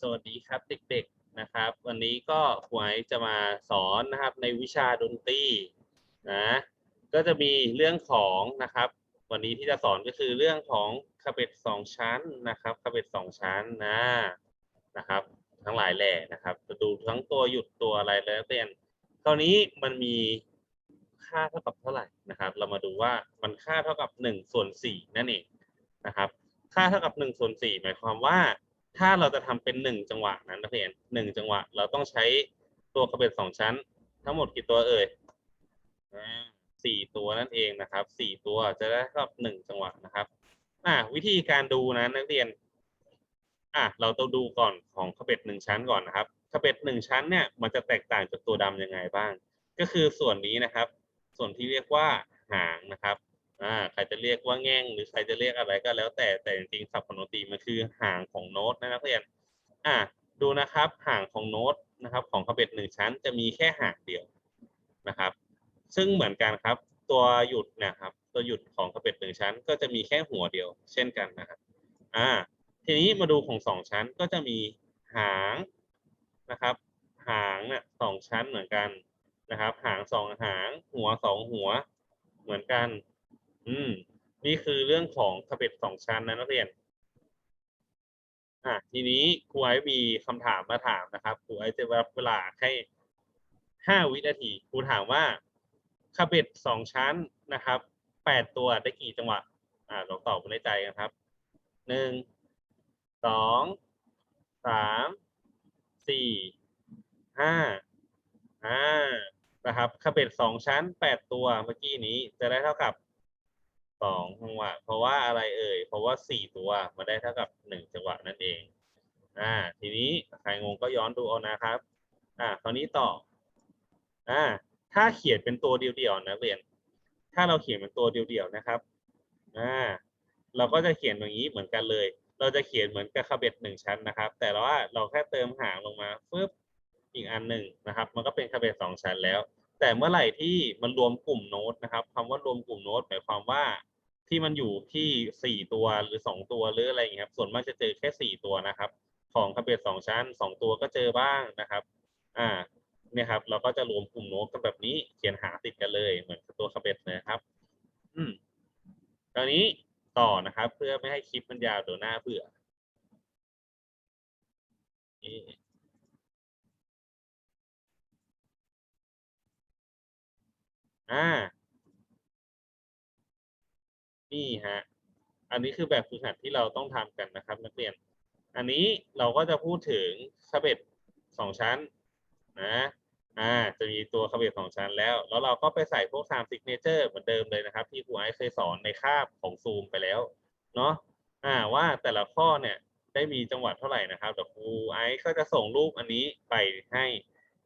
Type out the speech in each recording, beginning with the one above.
สวัสดีครับเด็กๆนะครับ วันนี้ก็หวยจะมาสอนนะครับในวิชาดนตรีนะก็จะมีเรื่องของนะครับ วันนี้ที่จะสอนก็คือเรื่องของคาเบ็ดสองชั้นนะครับคาเบ็ดสองชั้นนะนะครับ ทั้งหลายแหล่นะครับจะดูทั้งตัวหยุดตัวอะไรแล้วแต่คราวนี้มันมีค่าเท่ากับเท่าไหร่นะครับ เรามาดูว่ามันค่าเท่ากับหนึ่งส่วนสี่นั่นเองนะครับ ค่าเท่ากับหนึ่งส่วนสี่หมายความว่า ถ้าเราจะทำเป็นหนึ่งจังหวะนั้นนักเรียนหนึ่งจังหวะ เราต้องใช้ตัวกระเบ็ดสองชั้น ทั้งหมดกี่ตัวเอ่ยสี่ตัวนั่นเองนะครับสี่ตัวจะได้เท่ากับหนึ่งจังหวะนะครับ อ่าวิธีการดูนะนักเรียน อะเราต้องดูก่อนของขบเบ็ดหนึ่งชั้นก่อนนะครับขบเบ็ดหนึ่งชั้นเนี่ยมันจะแตกต่างจากตัวดำยังไงบ้าง ก็คือส่วนนี้นะครับ ส่วนที่เรียกว่าหางนะครับ อ่าใครจะเรียกว่าแง่ง หรือใครจะเรียกอะไรก็แล้วแต่แต่จริงๆศัพท์ของดนตรีมันคือห่างของโน้ตนะนักเรียนอ่าดูนะครับห่างของโน้ตนะครับ ของขบเบ็ดหนึ่งชั้นจะมีแค่หางเดียวนะครับ ซึ่งเหมือนกันครับ ตัวหยุดนะครับตัวหยุดของขบเบ็ดหนึ่งชั้น ก็จะมีแค่หัวเดียว เช่นกันนะครับอ่าทีนี้มาดูของสองชั้นก็จะมีหางนะครับ หางเนี่ยสองชั้นเหมือนกันนะครับ หางสองหาง หัวสองหัวเหมือนกัน อืม นี่คือเรื่องของขบเบ็ดสองชั้นนะนักเรียน อะทีนี้ครูไอซ์มีคำถามมาถามนะครับครูไอซ์จะรับเวลาให้ห้าวินาทีครูถามว่าขบเบ็ดสองชั้นนะครับแปดตัวได้กี่จังหวะ อ่าลองตอบในใจกันครับหนึ่งสองสามสี่ห้าอ่านะครับขบเบ็ดสองชั้นแปดตัวเมื่อกี้นี้จะได้เท่ากับ สองจังหวะ เพราะว่าอะไรเอ่ย เพราะว่าสี่ตัวมาได้เท่ากับหนึ่งจังหวะนั่นเอง อ่า ทีนี้ใครงงก็ย้อนดูเอานะครับ อ่า คราวนี้ต่อ อ่า ถ้าเขียนเป็นตัวเดียวๆนะเรียน ถ้าเราเขียนเป็นตัวเดียวๆนะครับ อ่า เราก็จะเขียนอย่างนี้เหมือนกันเลย เราจะเขียนเหมือนกับคาเบ็ดหนึ่งชั้นนะครับ แต่ว่าเราแค่เติมหางลงมาฟึบอีกอันหนึ่งนะครับ มันก็เป็นคาเบ็ดสองชั้นแล้ว แต่เมื่อไหร่ที่มันรวมกลุ่มโน้ตนะครับคำว่ารวมกลุ่มโน้ตหมายความว่า ที่มันอยู่ที่สี่ตัวหรือสองตัวหรืออะไรอย่างเงี้ยครับส่วนมากจะเจอแค่สี่ตัวนะครับ ของคาเบ็ดสองชั้นสองตัวก็เจอบ้างนะครับอ่าเนี่ยครับ เราก็จะรวมกลุ่มโน้ตกันแบบนี้เขียนหาติดกันเลย เหมือนตัวคาเบ็ดเลยครับ อืมตอนนี้ต่อนะครับ เพื่อไม่ให้คลิปมันยาวเดี๋ยวหน้าเบื่อนี่อ่า นี่ฮะ อันนี้คือแบบฝึกหัดที่เราต้องทำกันนะครับ นักเรียน อันนี้เราก็จะพูดถึงคาเบ็ดสองชั้นนะ อ่า จะมีตัวคาเบ็ดสองชั้นแล้ว แล้วเราก็ไปใส่พวกไทม์ซิกเนเจอร์เหมือนเดิมเลยนะครับ ที่ครูไอซ์เคยสอนในคาบของซูมไปแล้ว เนาะอ่า ว่าแต่ละข้อเนี่ยได้มีจังหวัดเท่าไหร่นะครับเดี๋ยวครูไอซ์ก็จะส่งรูปอันนี้ไปให้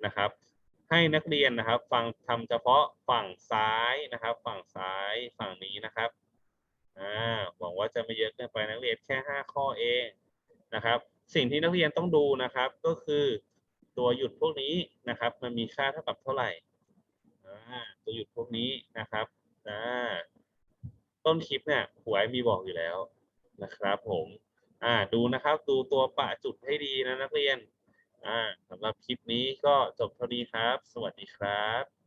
นะครับ ให้นักเรียนนะครับ ฟังทำเฉพาะฝั่งซ้ายนะครับ ฝั่งซ้ายฝั่งนี้นะครับ จะไม่เยอะเกินไปนักเรียนแค่ห้าข้อเองนะครับ สิ่งที่นักเรียนต้องดูนะครับก็คือตัวหยุดพวกนี้นะครับ มันมีค่าเท่ากับเท่าไหร่ตัวหยุดพวกนี้นะครับต้นคลิปเนี่ยหวยมีบอกอยู่แล้วนะครับผมอ่าดูนะครับดูตัวปะจุดให้ดีนะนักเรียนอ่าสำหรับคลิปนี้ก็จบเท่านี้ครับ สวัสดีครับ